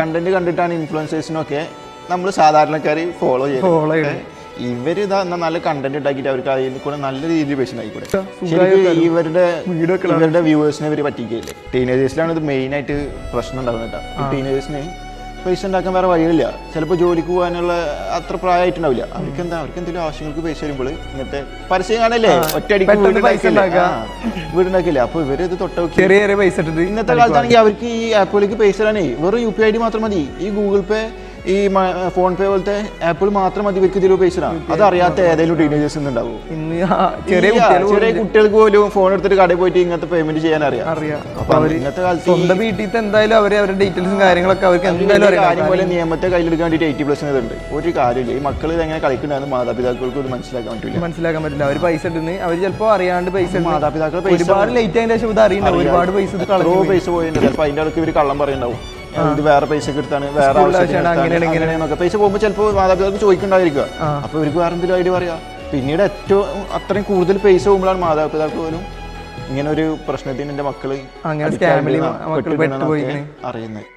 Content കണ്ടിട്ടാണ് ഇൻഫ്ലുവൻസേഴ്സിനൊക്കെ നമ്മൾ സാധാരണക്കാർ ഫോളോ ഫോളോ ചെയ്യുന്നത് ഇവർ ഇതാ എന്നാ നല്ല കണ്ടന്റ് ഉണ്ടാക്കിയിട്ട് അവർക്ക് അതിൽ കൂടെ നല്ല രീതിയിൽ ശരിക്കും ഇവരുടെ ഇവരുടെ വ്യൂവേഴ്സിനെ ഇവർ പറ്റിക്കില്ലേ? ടീനേജേഴ്സിലാണ് ഇത് മെയിനായിട്ട് പ്രശ്നം ഉണ്ടാകുന്നത് ടീനേജേഴ്സിന് പൈസ ഉണ്ടാക്കാൻ വേറെ വഴിയില്ല ചിലപ്പോൾ ജോലിക്ക് പോകാനുള്ള അത്ര പ്രായമായിട്ടുണ്ടാവില്ല. അവർക്ക് എന്താ അവർക്ക് എന്തെങ്കിലും ആവശ്യങ്ങൾക്ക് പൈസ വരുമ്പോൾ ഇങ്ങനത്തെ പരസ്യം കാണല്ലേ? ഒറ്റയടിക്ക് വീടുണ്ടാക്കില്ല പൈസ ഇവർ ഇത് അപ്പോൾ തൊട്ട് ചെറിയ ചെറിയ പൈസ ഇന്നത്തെ കാലത്താണെങ്കിൽ അവർക്ക് ഈ ആപ്പുകളിലേക്ക് പൈസ തരാനേ വെറും യു പി ഐ ഡി മാത്രം മതി. ഈ ഗൂഗിൾ പേ ഈ ഫോൺ പേ പോലത്തെ ആപ്പിൾ മാത്രം മതി ഇവർക്ക് ഇതിൽ അത് അറിയാത്ത ഏതെങ്കിലും ടീനേജേഴ്സ് ഉണ്ടാവും? ഇന്ന് ചെറിയ ചെറിയ കുട്ടികൾക്ക് പോലും ഫോൺ എടുത്തിട്ട് കടയിൽ പോയിട്ട് ഇങ്ങനത്തെ പേയ്മെന്റ് ചെയ്യാൻ അറിയാം. അറിയാം. അപ്പൊ ഇന്നത്തെ കാലത്ത് സ്വന്തം വീട്ടിൽ എന്തായാലും അവർ അവരുടെ ഡീറ്റെയിൽസും കാര്യങ്ങളൊക്കെ അവർക്ക് എന്തായാലും ഒരു കാര്യം പോലെ നിയമത്തെ കയ്യിലെടുക്കാൻ വേണ്ടിയിട്ട് എയ്റ്റി പ്ലസ് ഉണ്ട് ഒരു കാര്യമില്ല. ഈ മക്കൾ എങ്ങനെ കളിക്കണമെന്ന് മാതാപിതാക്കൾക്ക് ഇത് മനസ്സിലാക്കാൻ പറ്റില്ല മനസ്സിലാക്കാൻ പറ്റില്ല. അവർ പൈസ ഇട്ടുന്ന് അവർ ചിലപ്പോ അറിയാണ്ട് പൈസ ഇടുന്നു. മാതാപിതാക്കൾ ഒരുപാട് ലേറ്റ് ആയതിന്റെ ശേഷം ഇത് അറിയണ്ടാവും. ഒരുപാട് പൈസ പൈസ പോയിട്ടുണ്ട്. ചിലപ്പോൾ അതിന്റെ ഇടയ്ക്ക് ഇവർ കള്ളം പറയുണ്ടാവും ഇത് വേറെ പൈസ എടുത്താണ് വേറെ സ്കൂളിലെ ആവശ്യത്തിന് ആവശ്യമാണ്, എടുത്താണ്, പൈസ പോകുമ്പോൾ ചിലപ്പോൾ മാതാപിതാക്കൾ ചോദിക്കണ്ടായിരിക്കുക. അപ്പൊ ഇവർക്ക് വേറെ എന്തെങ്കിലും ഐഡിയ പറയാ? പിന്നീട് ഏറ്റവും അത്രയും കൂടുതൽ പൈസ പോകുമ്പോഴാണ് മാതാപിതാക്കൾ പോലും ഇങ്ങനെ ഒരു പ്രശ്നത്തിന് എന്റെ മക്കൾ മക്കൾ അറിയുന്നത്.